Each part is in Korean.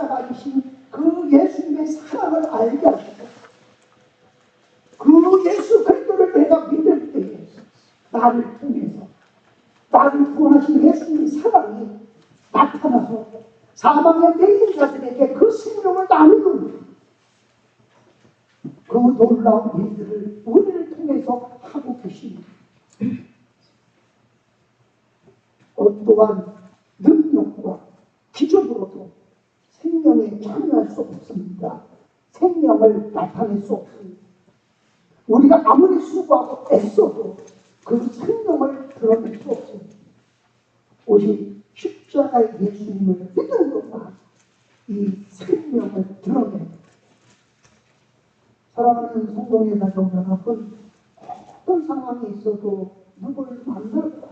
십자가이신 그 예수님의 사랑을 알게 하시고 그 예수 그리스도를 내가 믿을 때에 나를 통해서 나를 구원하신 예수님의 사랑이 나타나서 사망의 매인 자들에게 그 생명을 나누는 그 놀라운 일들을 우리를 통해서 하고 계십니다. 어떠한 능력과 기적으로도 생명에 참여할 수 없습니다. 생명을 나타낼 수 없습니다. 우리가 아무리 수고하고 애써도 그 생명을 드러낼 수 없습니다. 오직 십자가의 예수님을 믿는 것만 이 생명을 드러냅니다. 사랑하는 성도의 가정 여러분, 어떤 상황이 있어도 누구를 만날까?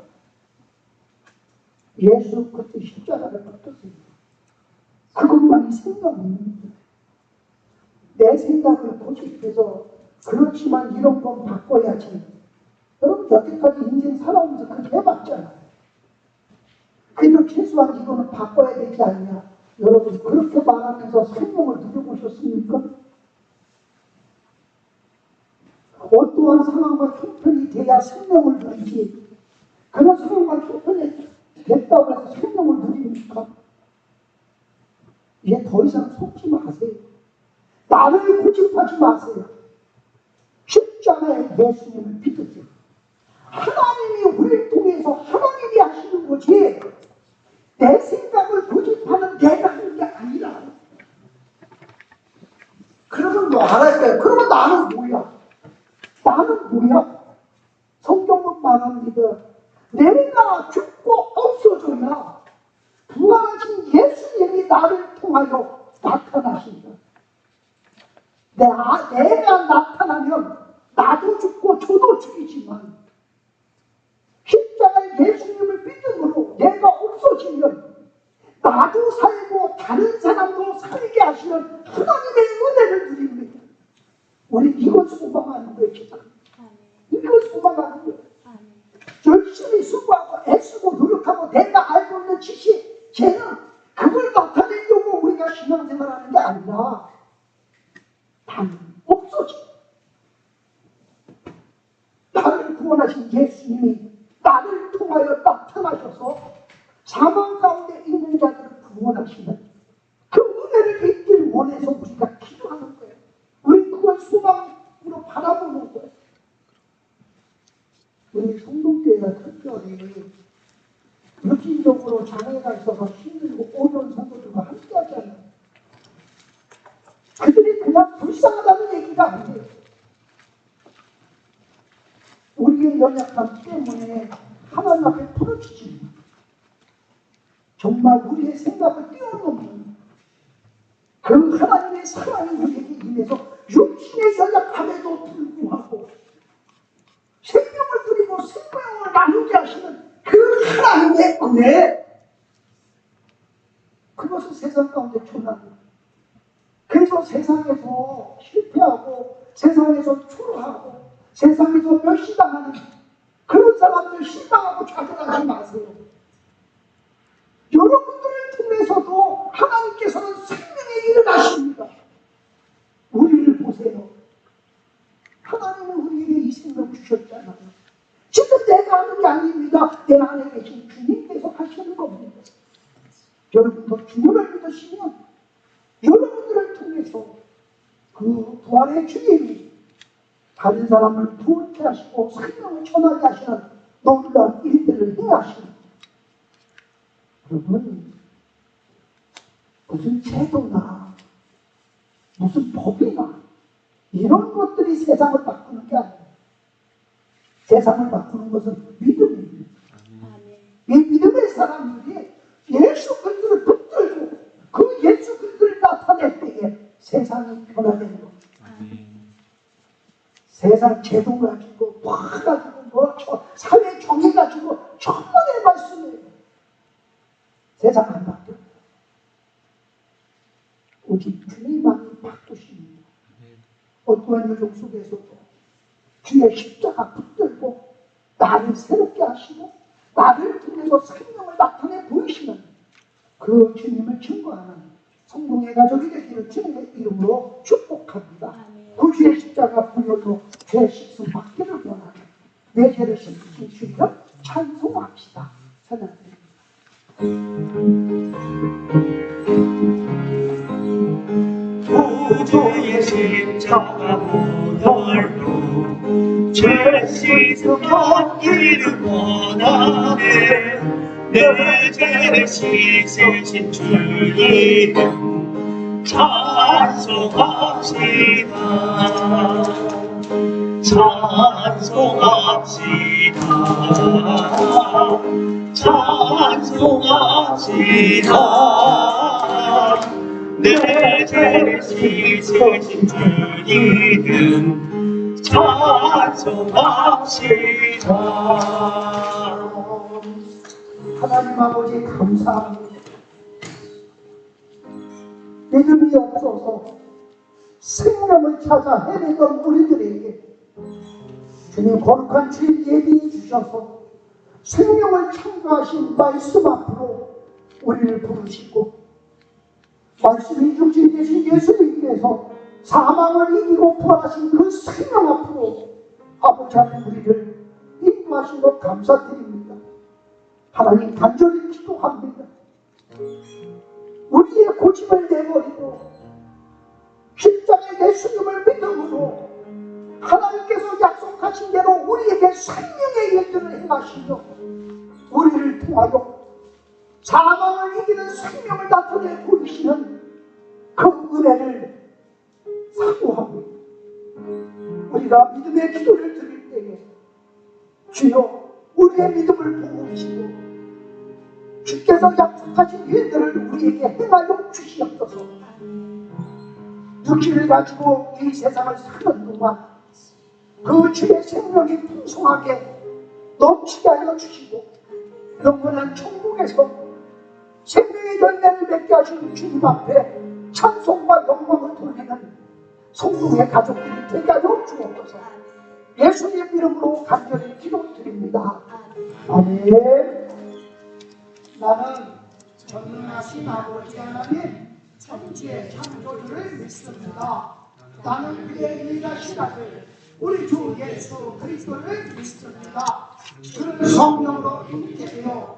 예수 그리스도 십자가를 붙드세요. 그것만이 생각입니다. 내 생각을 고집해서 그렇지만 이런 건 바꿔야지. 여러분 여태까지 인생 살아오면서 그렇게 해봤잖아요. 그래도 최소한 이거는 바꿔야 되지 않냐. 여러분 그렇게 말하면서 생명을 누려보셨습니까? 어떠한 상황과 형편이 돼야 생명을 누리지. 그런 상황과 형편이 됐다고 해서 생명을 누립니까? 이제 더 이상 속지 마세요. 나를 고집하지 마세요. 십자가의 예수님을 믿으세요. 하나님이 우리를 통해서 하나님이 하시는 거지. 내 생각을 고집하는 내가 하는 게 아니라. 그러면 뭐 알았어요. 그러면 나는 뭐야? 나는 뭐야? 성경은 말합니다. 내가 죽고 없어져야 부활하신 예수님이 나를 통하여 나타나신다. 내가, 내가 나타나면 나도 죽고 저도 죽이지만 십자가의 예수님을 믿음으로 내가 없어지면 나도 살고 다른 사람도 살게 하시는 하나님의 은혜를 누립니다. 우리 이걸 소망하는 거예요, 지금. 이걸 소망하는 거예요. 열심히 수고하고 애쓰고 노력하고 내가 알고 있는 지식, 재능, 그걸 나타내려고 우리가 신앙생활하는 게 아니라 단 없어져. 나를 구원하신 예수님이 나를 통하여 나타나셔서 사망 가운데 있는 자들을 구원하시는 그 은혜를 잊기를 원해서 우리가 기도하는 거예요. 우리 그걸 소망으로 바라보는 거예요. 성동교회가 특별히 육신적으로 장애가 있어서 힘들고 어려운 성도들과 함께 하잖아요. 그들이 그냥 불쌍하다는 얘기가 아니에요. 우리의 연약함 때문에 하나님 앞에 풀어주지. 정말 우리의 생각을 뛰어넘는 그 하나님의 사랑이 우리에게 임해서 육신의 연약함에도 불구하고 생명을 나누게 하시는 그 하나님의 은혜 그것을 세상 가운데 전합니다. 그래서 세상에서 실패하고 세상에서 초라하고 세상에서 멸시당하는 그런 사람들 실망하고 좌절하지 마세요. 여러분들을 통해서도 하나님께서는 생명의 일을 하십니다. 우리를 보세요. 하나님은 우리에게 이 생명 주셨잖아요. 지금 내가 하는 게 아닙니다. 내 안에 계신 주님께서 하시는 겁니다. 여러분도 주님을 믿으시면 여러분들을 통해서 그 부활의 주님이 다른 사람을 부흥케 하시고 생명을 전하게 하시는 놀라운 일들을 행하시는 여러분 무슨 제도나 무슨 법이나 이런 것들이 세상을 바꾸는 게 아니에요. 세상을 바꾸는 것은 믿음입니다. 이 믿음의 사람들이 예수 그리스도를 붙들고 그 예수 그리스도를 나타낼 때에 세상이 변화되는 겁니다. 세상 제도 가지고 뭐 가지고 뭐 저, 사회 정의 가지고 천만의 말씀이에요. 세상 안 바뀌어. 오직 주님만이 바꾸십니다. 어떠한 유족 속에서도 주의 십자가 붙들고 나를 새롭게 하시고 나를 통해서 생명을 나타내 보이시는 그 주님을 증거하는 성공의 가족이 되기를 주님의 이름으로 축복합니다. 구주의 십자가 부여로 죄 식수 받기를 원하는 내 죄를 씻으신 주님을 찬송합시다. 찬양드립니다. 구주의 십자가 보혈로 죄 씻음 얻기를 원하네 내 죄를 씻으신 주님 찬송합시다. 찬송합시다. 찬송합시다 내 씻으신 주님 찬송합시다 하나님 아버지 감사합니다. 믿음이 없어서 생명을 찾아 헤매던 우리들에게 주님 거룩한 주일 예비해 주셔서 생명을 창조하신 말씀 앞으로 우리를 부르시고 말씀이 중심 되신 예수님께서 사망을 이기고 부활하신 그 생명 앞으로 아버지 하나님 우리를 인도하신 것 감사드립니다. 하나님 간절히 기도합니다. 우리의 고집을 내버리고 십자가의 예수님을 믿음으로 하나님께서 약속하신 대로 우리에게 생명의 일들을 행하시며 우리를 통하여 사망을 이기는 생명을 나타내 보이시는 그 은혜를 사모합니다. 우리가 믿음의 기도를 드릴 때에 주여 우리의 믿음을 보고 계시고 주께서 약속하신 일들을 우리에게 행하여 주시옵소서 육신을 가지고 이 세상을 사는 동안 그 주의 생명이 풍성하게 넘치게 하여 주시고 영원한 천국에서 열매를 맺게 하신 주님 앞에 찬송과 영광을 돌리는 성도의 가족들이 되게 하여 주옵소서 예수님 이름으로 간절히 기도드립니다 아멘 나는 전능하신 아버지 하나님 천지의 창조주를 믿습니다. 나는 그의 일하신 아들 우리 주 예수 그리스도를 믿습니다. 그를 성령으로 잉태되어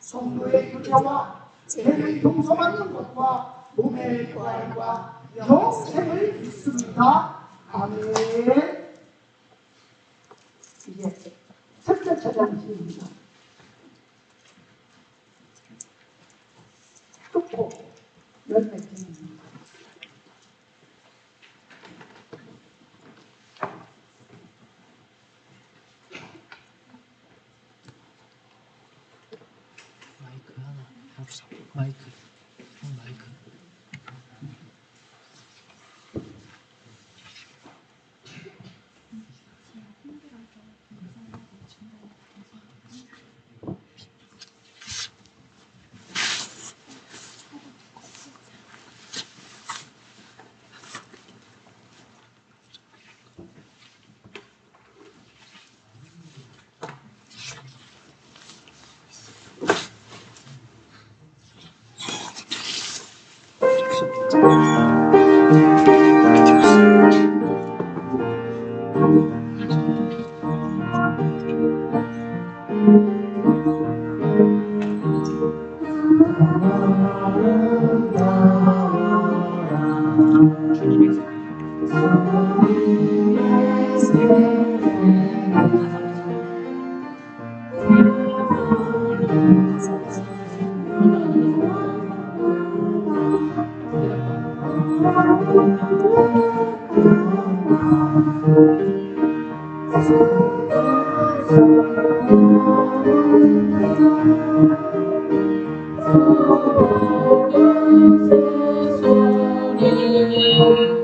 성도의 교제와 죄를 용서받는 것과 몸의 부활과 영생을 믿습니다. 아멘 이제 첫째 차장입니다. 뜯고 열매 맺습니다. 마이크 하나 합시다. 마 이크.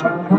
형마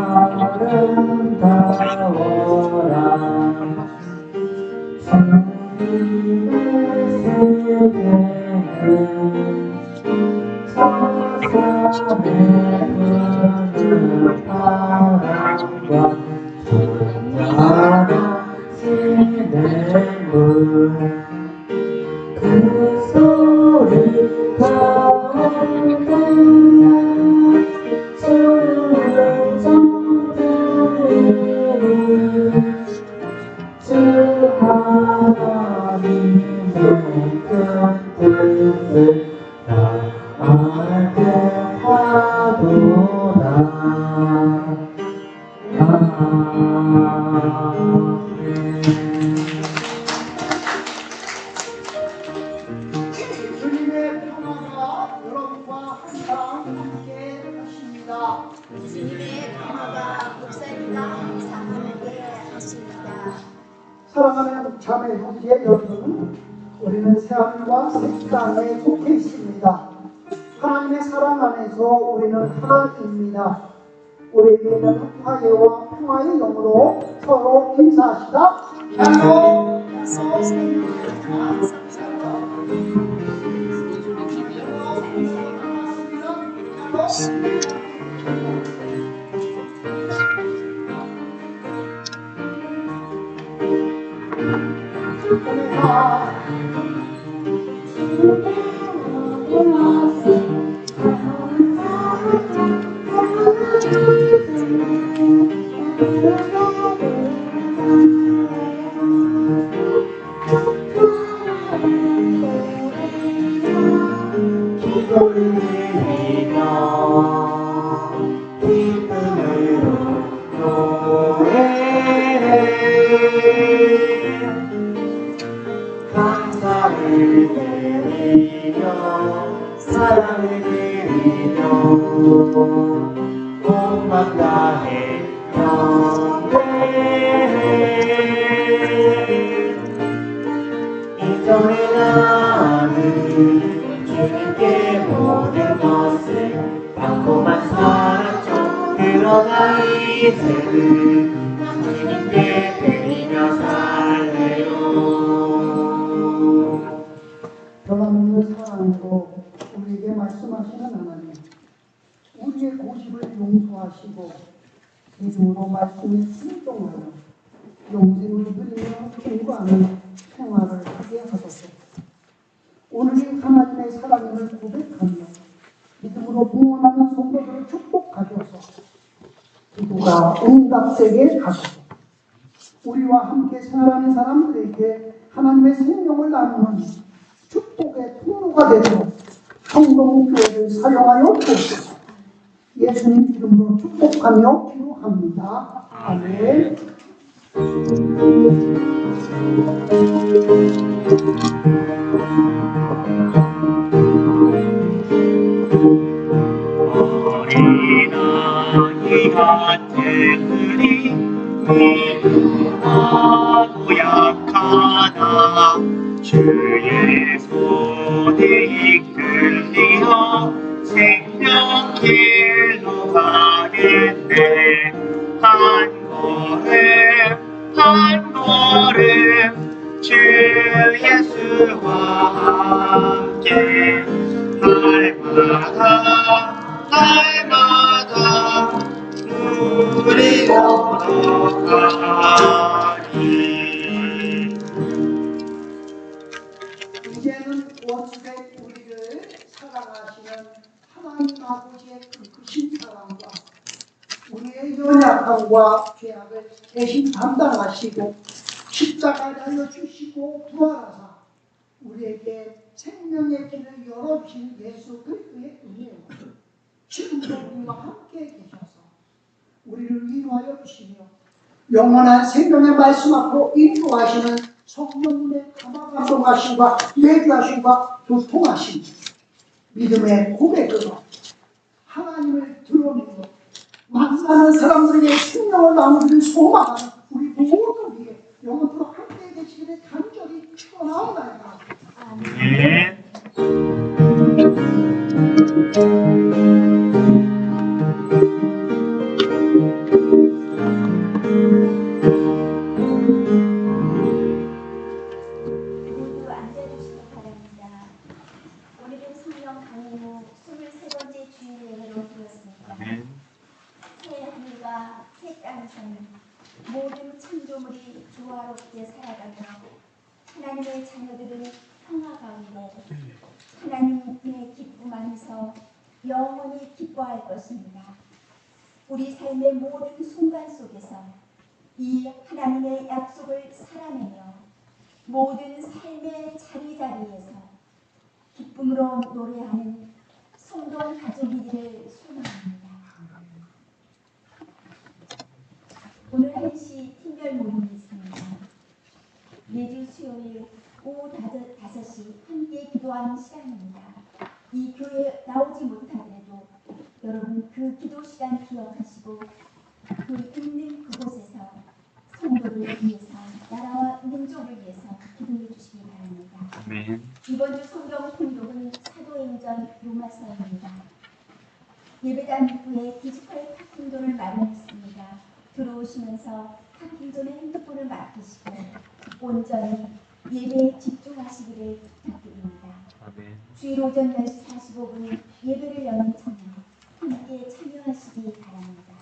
새 땅에 속해 있습니다. 하나님의 사랑 안에서 우리는 하나입니다. 우리에게는 화해와 평화의 영으로 서로 인사하시다. 감 사를 하시고 믿음으로 말씀에 순종하여 영생을 누리며 통과하는 생활을 하게 하소서. 오늘이 하나님의 사랑임을 고백하며 믿음으로 무언하는 성도들을 축복하셔서 기도가 응답되게 하소서. 우리와 함께 생활하는 사람들에게 하나님의 생명을 나누는 축복의 통로가 되도록 성동교회를 사용하여 주옵소서. 예수님 이름으로 축복하며 기도합니다. 아멘. 이제는 원수된 우리를 사랑하시는 하나님 아버지의 그 크신 사랑과 우리의 연약함과 죄악을 대신 담당하시고 십자가 달려주시고 부활하사 우리에게 생명의 길을 열어주신 예수 그리스도의 은혜와 지금도 우리와 함께 계셔서 우리를 위로하여 주시며 영원한 생명의 말씀 앞으로 인도하시는 성령님의 감화감동하심과 예주하심과 교통하심 믿음의 고백으로 하나님을 드러내고 만나는 사람들에게 생명을 나누기를 소망하는 우리 모두 위에 영원토록 함께 계시기를 간절히 축원하옵나이다. 네. 영원히 기뻐할 것입니다. 우리 삶의 모든 순간 속에서 이 하나님의 약속을 살아내며 모든 삶의 자리자리에서 기쁨으로 노래하는 성동 가족이기를 소망합니다. 오늘 한시 팀별 모임이 있습니다. 매주 수요일 오후 다섯- 다섯 시 함께 기도하는 시간입니다. 이 교회에 나오지 못하더라도 여러분 그 기도 시간 기억하시고 그 있는 그곳에서 성도를 위해서 나라와 민족을 위해서 기도해 주시기 바랍니다. 아멘. 이번 주 성경 통독은 사도행전 로마서입니다. 예배당 후에 디지털 파킹존을 마련했습니다. 들어오시면서 파킹존에 핸드폰을 맡기시고 온전히 예배에 집중하시기를 부탁드립니다. 주일 오전 10시 45분 예배를 여는 참여 함께 참여하시기 바랍니다.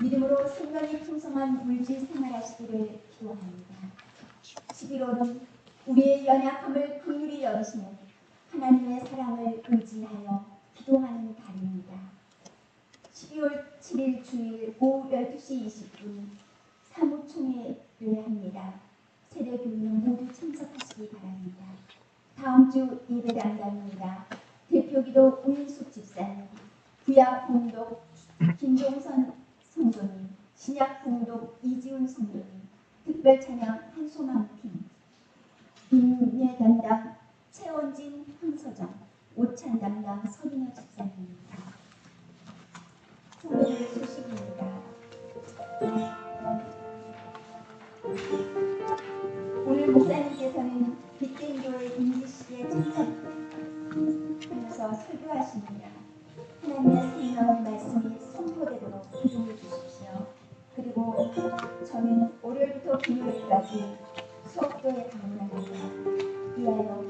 믿음으로 생명이 풍성한 물질 생활하시기를 기도합니다. 11월은 우리의 연약함을 긍휼히 여기시는 하나님의 사랑을 의지하여 기도하는 달입니다. 12월 7일 주일 오후 12시 20분 사무총회를 합니다. 저는 월요일부터 금요일까지 수업도에 방문합니다. 이하여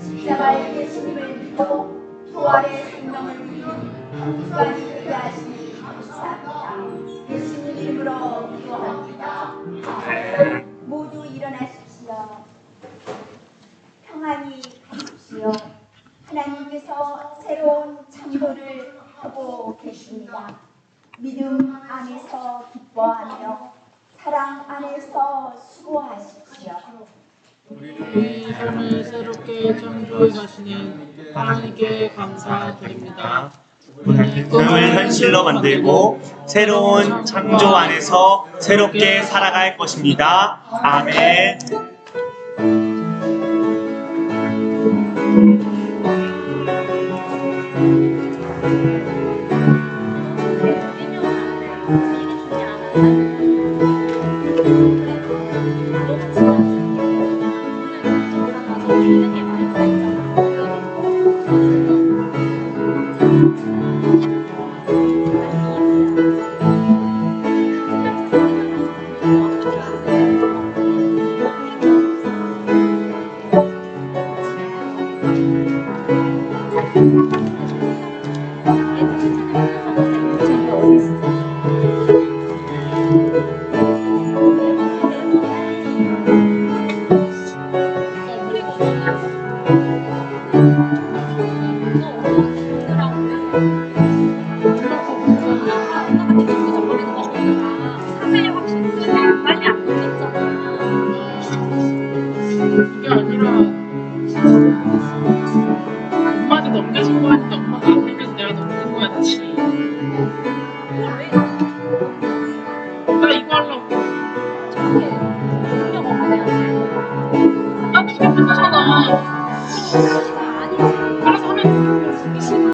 십자가의 예수님을 믿고 부활의 생명을 믿는 한 주간이 되게 하시니 감사합니다. 예수님 이름으로 기도합니다. 모두 일어나십시오. 평안히 가십시오. 하나님께서 새로운 창조를 하고 계십니다. 믿음 안에서 기뻐하며 사랑 안에서 수고하십시오. 우리의 삶을 새롭게 창조해 가시는 하나님께 감사드립니다. 꿈을 현실로 만들고 새로운 창조 안에서 새롭게 살아갈 것입니다. 아멘.